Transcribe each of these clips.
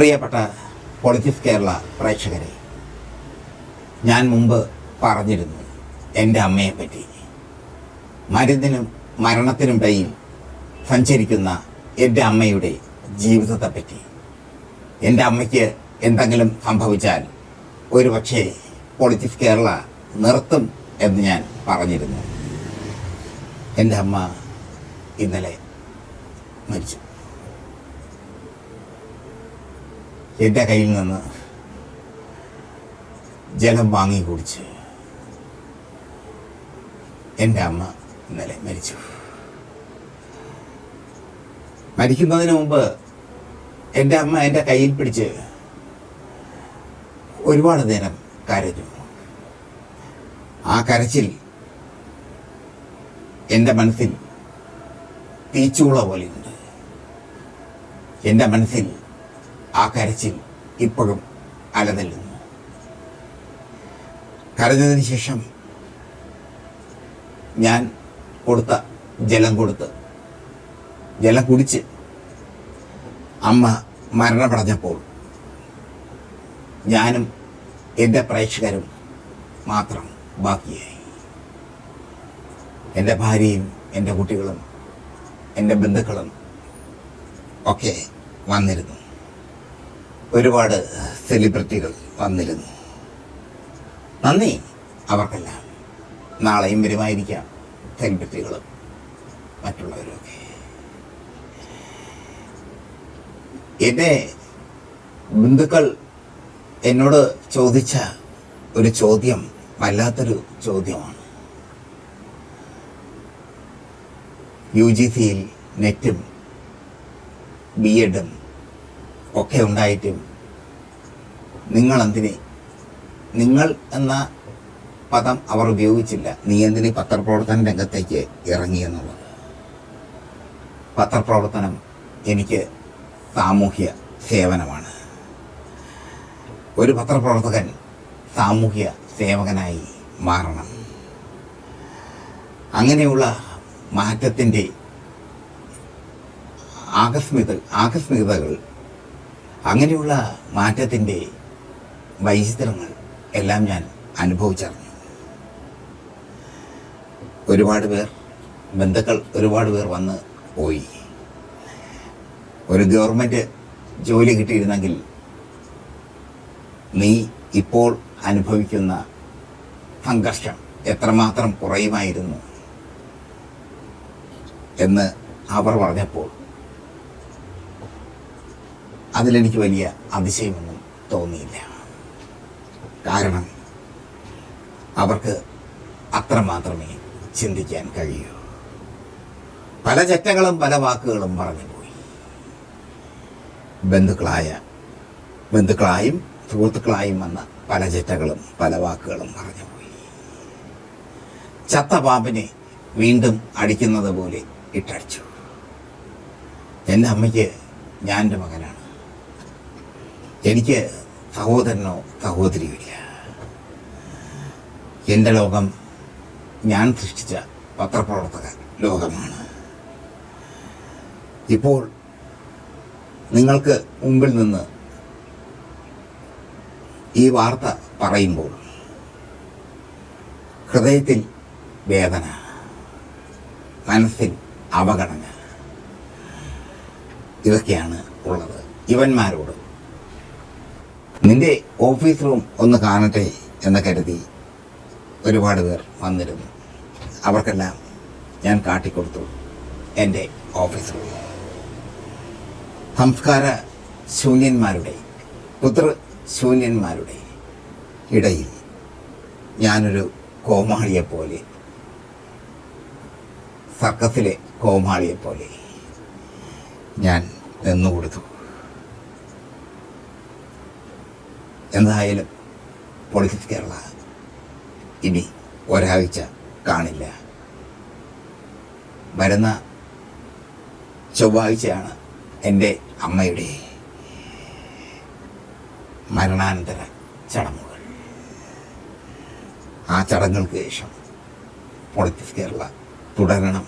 പ്രിയപ്പെട്ട പൊളിറ്റിക്സ് കേരള പ്രേക്ഷകരെ ഞാൻ മുമ്പ് പറഞ്ഞിരുന്നു എന്റെ അമ്മയെ പറ്റി. മരുന്നിനും മരണത്തിനുമിടയിൽ സഞ്ചരിക്കുന്ന എന്റെ അമ്മയുടെ ജീവിതത്തെപ്പറ്റി എന്റെ അമ്മയ്ക്ക് എന്തെങ്കിലും സംഭവിച്ചാൽ ഒരുപക്ഷെ പൊളിറ്റിക്സ് കേരള നിർത്തും എന്ന് ഞാൻ പറഞ്ഞിരുന്നു. എന്റെ അമ്മ ഇന്നലെ മരിച്ചു. എന്റെ കയ്യിൽ നിന്ന് ജലം വാങ്ങി കുടിച്ച് എന്റെ അമ്മ ഇന്നലെ മരിച്ചു. മരിക്കുന്നതിന് മുമ്പ് എന്റെ അമ്മ എന്റെ കയ്യിൽ പിടിച്ച് ഒരുപാട് നേരം കരഞ്ഞു. ആ കരച്ചിൽ എന്റെ മനസ്സിൽ തീച്ചൂള പോലെയുണ്ട്. എന്റെ മനസ്സിൽ ആ കരച്ചിൽ ഇപ്പോഴും അലനില്ലുന്നു കരഞ്ഞതിന് ശേഷം ഞാൻ കൊടുത്ത ജലം കൊടുത്ത് ജലം കുടിച്ച് അമ്മ മരണമടഞ്ഞപ്പോൾ ഞാനും എന്റെ പ്രേക്ഷകരും മാത്രം ബാക്കിയായി. എന്റെ ഭാര്യയും എന്റെ കുട്ടികളും എന്റെ ബന്ധുക്കളും ഒക്കെ വന്നിരുന്നു. ഒരുപാട് സെലിബ്രിറ്റികൾ വന്നിരുന്നു. നന്ദി അവർക്കെല്ലാം നാളെയും വരുമായിരിക്കാം സെലിബ്രിറ്റികളും മറ്റുള്ളവരുമൊക്കെ. എന്റെ ബന്ധുക്കൾ എന്നോട് ചോദിച്ച ഒരു ചോദ്യം വല്ലാത്തൊരു ചോദ്യമാണ്. യു ജി സിയിൽ നെറ്റും ബി എഡും ഒക്കെ ഉണ്ടായിട്ടും നിങ്ങളെന്തിന്? നിങ്ങൾ എന്ന പദം അവർ ഉപയോഗിച്ചില്ല. നീ എന്തിന് പത്രപ്രവർത്തന രംഗത്തേക്ക് ഇറങ്ങിയെന്നുള്ളത് പത്രപ്രവർത്തനം എനിക്ക് സാമൂഹ്യ സേവനമാണ്. ഒരു പത്രപ്രവർത്തകൻ സാമൂഹ്യ സേവകനായി മാറണം. അങ്ങനെയുള്ള മാറ്റത്തിന്റെ ആകസ്മിക ആകസ്മികതകൾ അങ്ങനെയുള്ള മാറ്റത്തിന്റെ വൈചിത്രങ്ങൾ എല്ലാം ഞാൻ അനുഭവിച്ചറിഞ്ഞു. ഒരുപാട് പേർ ബന്ധുക്കൾ ഒരുപാട് പേർ വന്ന് പോയി. ഒരു ഗവൺമെന്റ് ജോലി കിട്ടിയിരുന്നെങ്കിൽ നീ ഇപ്പോൾ അനുഭവിക്കുന്ന സംഘർഷം എത്രമാത്രം കുറയുമായിരുന്നു എന്ന് അവർ പറഞ്ഞപ്പോൾ അതിലെനിക്ക് വലിയ അതിശയമൊന്നും തോന്നിയില്ല. കാരണം അവർക്ക് അത്രമാത്രമേ ചിന്തിക്കാൻ കഴിയൂ. പല ചെറ്റകളും പല വാക്കുകളും പറഞ്ഞു പോയി ബന്ധുക്കളായ ബന്ധുക്കളായും സുഹൃത്തുക്കളായും വന്ന പല ചെറ്റകളും പല വാക്കുകളും പറഞ്ഞു പോയി ചത്ത പാമ്പിനെ വീണ്ടും അടിക്കുന്നത് പോലെ ഇട്ടടിച്ചു. എന്റെ അമ്മയ്ക്ക് ഞാൻ എന്റെ മകനാണ്. എനിക്ക് സഹോദരനോ സഹോദരിയോ ഇല്ല എന്റെ ലോകം ഞാൻ സൃഷ്ടിച്ച പത്രപ്രവർത്തക ലോകമാണ്. ഇപ്പോൾ നിങ്ങൾക്ക് മുമ്പിൽ നിന്ന് ഈ വാർത്ത പറയുമ്പോൾ ഹൃദയത്തിൽ വേദന മനസ്സിൽ അവഗണന ഇതൊക്കെയാണ് ഉള്ളത്. ഇവന്മാരോട് നിന്റെ ഓഫീസ് റൂം ഒന്ന് കാണട്ടെ എന്ന് കരുതി ഒരുപാട് പേർ വന്നിരുന്നു. അവർക്കെല്ലാം ഞാൻ കാട്ടിക്കൊടുത്തു എന്റെ ഓഫീസ് റൂം സംസ്കാര ശൂന്യന്മാരുടെ പുത്ര ശൂന്യന്മാരുടെ ഇടയിൽ ഞാനൊരു കോമാളിയെപ്പോലെ സർക്കസിലെ കോമാളിയെപ്പോലെ ഞാൻ നിന്നുകൊടുത്തു. എന്തായാലും പൊളിറ്റിക്സ് കേരള ഇനി ഒരാഴ്ച കാണില്ല. വരുന്ന ചൊവ്വാഴ്ചയാണ് എന്റെ അമ്മയുടെ മരണാനന്തര ചടങ്ങുകൾ. ആ ചടങ്ങുകൾക്ക് ശേഷം പൊളിറ്റിക്സ് കേരള തുടരണം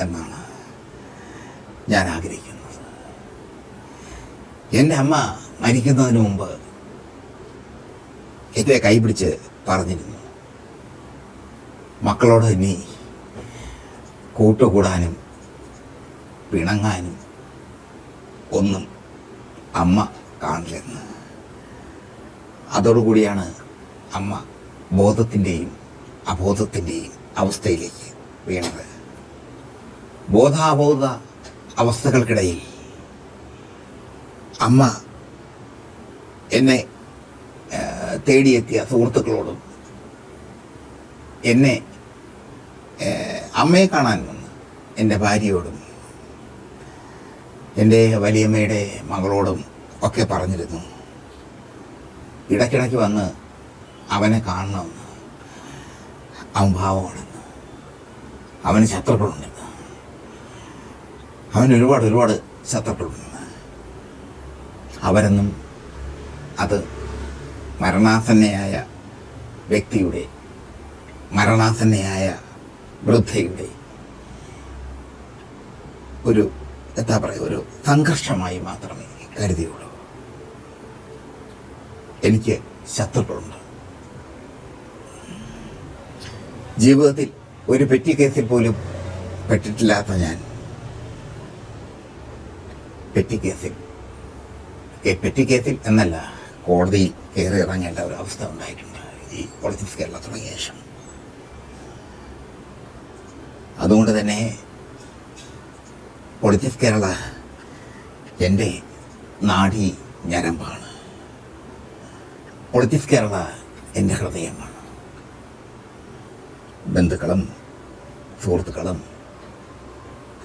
എന്നാണ് ഞാൻ ആഗ്രഹിക്കുന്നത്. എന്റെ അമ്മ മരിക്കുന്നതിന് മുമ്പ് എന്നെ കൈപിടിച്ച് പറഞ്ഞിരുന്നു. മക്കളോട് ഇനി കൂട്ടുകൂടാനും പിണങ്ങാനും ഒന്നും അമ്മ കാണില്ലെന്ന്. അതോടുകൂടിയാണ് അമ്മ ബോധത്തിന്റെയും അബോധത്തിന്റെയും അവസ്ഥയിലേക്ക് വീണത്. ബോധാബോധ അവസ്ഥകൾക്കിടയിൽ അമ്മ എന്നെ തേടിയെത്തിയ സുഹൃത്തുക്കളോടും എന്നെ അമ്മയെ കാണാൻ വന്ന് എന്റെ ഭാര്യയോടും എന്റെ വലിയമ്മയുടെ മകളോടും ഒക്കെ പറഞ്ഞിരുന്നു. ഇടയ്ക്കിടയ്ക്ക് വന്ന് അവനെ കാണണമെന്ന് അവൻ ഭാവമാണെന്ന് അവന് ശത്രുക്കളുണ്ടെന്ന്. അവന് ഒരുപാട് ഒരുപാട് ശത്രുക്കളുണ്ടെന്ന്. അവരെന്നും അത് മരണാസന്നയായ വ്യക്തിയുടെ മരണാസന്നയായ വൃദ്ധയുടെ ഒരു എന്താ പറയുക ഒരു സംഘർഷമായി മാത്രമേ കരുതിയുള്ളൂ. എനിക്ക് ശത്രുക്കളുണ്ട്. ജീവിതത്തിൽ ഒരു പെറ്റി കേസിൽ പോലും പെട്ടിട്ടില്ലാത്ത ഞാൻ പെറ്റി കേസിൽ പെറ്റി കേസിൽ എന്നല്ല കോടതിയിൽ കയറി ഇറങ്ങേണ്ട ഒരു അവസ്ഥ ഉണ്ടായിട്ടുണ്ട്. ഈ പൊളിറ്റിക്സ് കേരള തുടങ്ങിയ ശേഷം. അതുകൊണ്ട് തന്നെ പൊളിറ്റിക്സ് കേരള എന്റെ നാടി ഞരമ്പാണ്. പൊളിറ്റിക്സ് കേരള എന്റെ ഹൃദയമാണ്. ബന്ധുക്കളും സുഹൃത്തുക്കളും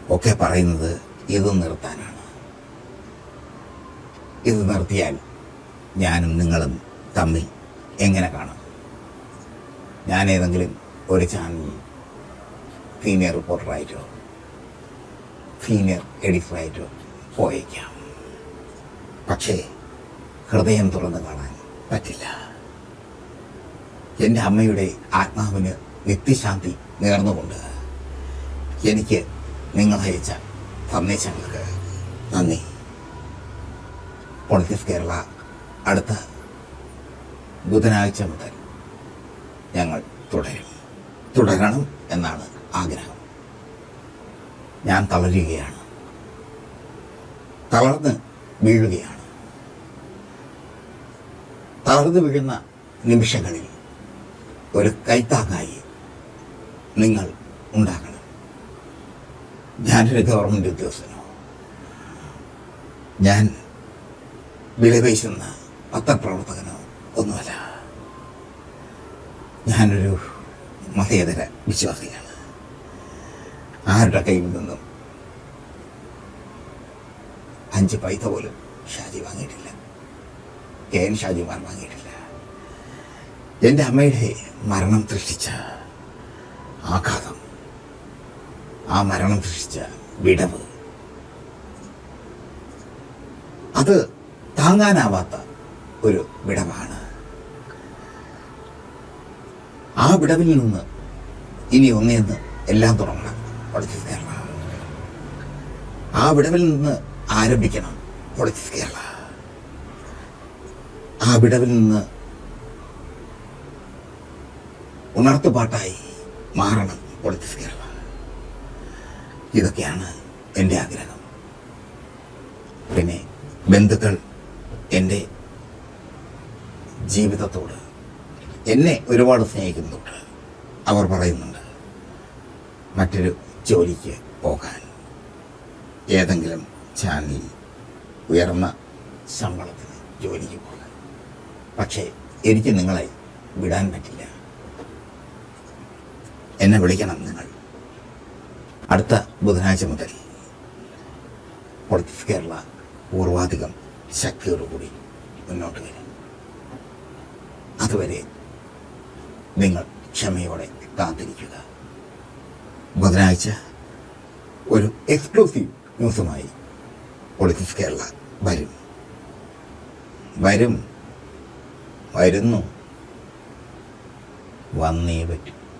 ഒക്കെ പറയുന്നത് ഇത് നിർത്താനാണ്. ഇത് നിർത്തിയാൽ ഞാനും നിങ്ങളും തമ്മിൽ എങ്ങനെ കാണാം? ഞാൻ ഏതെങ്കിലും ഒരു ചാനലിൽ സീനിയർ റിപ്പോർട്ടറായിട്ടോ സീനിയർ എഡിറ്ററായിട്ടോ പോയേക്കാം. പക്ഷേ ഹൃദയം തുറന്ന് കാണാൻ പറ്റില്ല. എന്റെ അമ്മയുടെ ആത്മാവിന് നിത്യശാന്തി നേർന്നുകൊണ്ട് എനിക്ക് നിങ്ങൾ അയച്ച സന്ദേശങ്ങൾക്ക് നന്ദി. പൊളിറ്റിക്സ് കേരള അടുത്ത ബുധനാഴ്ച മുതൽ ഞങ്ങൾ തുടരും. തുടരണം എന്നാണ് ആഗ്രഹം. ഞാൻ തളരുകയാണ്. തളർന്ന് വീഴുകയാണ്. തളർന്നു വീഴുന്ന നിമിഷങ്ങളിൽ ഒരു കൈത്താങ്ങായി നിങ്ങൾ ഉണ്ടാകണം. ഞാനൊരു ഗവൺമെന്റ് ഉദ്യോഗസ്ഥനോ. ഞാൻ വിലപേശുന്ന പത്രപ്രവർത്തകനോ ഒന്നുമല്ല. ഞാനൊരു മതേതര വിശ്വാസിയാണ്. ആരുടെ കയ്യിൽ നിന്നും അഞ്ച് പൈസ പോലും ഷാജി വാങ്ങിയിട്ടില്ല. കെ എൻ ഷാജിമാർ വാങ്ങിയിട്ടില്ല. എന്റെ അമ്മയുടെ മരണം സൃഷ്ടിച്ച ആഘാതം ആ മരണം സൃഷ്ടിച്ച വിടവ് അത് താങ്ങാനാവാത്ത ഒരു വിടവാണ്. ആ വിടവിൽ നിന്ന് ഇനി ഒന്നേന്ന് എല്ലാം തുടങ്ങണം. പൊളിറ്റിക്സ് കേരള ആ വിടവിൽ നിന്ന് ആരംഭിക്കണം. പൊളിറ്റിക്സ് കേരള ആ വിടവിൽ നിന്ന് ഉണർത്തുപാട്ടായി മാറണം പൊളിറ്റിക്സ് കേരള ഇതൊക്കെയാണ് എന്റെ ആഗ്രഹം. പിന്നെ ബന്ധുക്കൾ എന്റെ ജീവിതത്തോട്. എന്നെ ഒരുപാട് സ്നേഹിക്കുന്നുണ്ട്. അവർ പറയുന്നുണ്ട് മറ്റൊരു ജോലിക്ക് പോകാൻ ഏതെങ്കിലും ചാനലിൽ ഉയർന്ന ശമ്പളത്തിന് ജോലിക്ക് പോകാൻ. പക്ഷേ എനിക്ക് നിങ്ങളെ വിടാൻ പറ്റില്ല. എന്നെ വിളിക്കണം നിങ്ങൾ. അടുത്ത ബുധനാഴ്ച മുതൽ പൊളിറ്റിക്സ് കേരള പൂർവാധികം ശക്തിയോടുകൂടി മുന്നോട്ട് വരും. അതുവരെ നിങ്ങൾ ക്ഷമയോടെ കാത്തിരിക്കുക. ബുധനാഴ്ച ഒരു എക്സ്ക്ലൂസീവ് ന്യൂസുമായി പൊളിറ്റിക്സ് കേരള വരും. വരും. വരുന്നു. വന്നേ പറ്റും.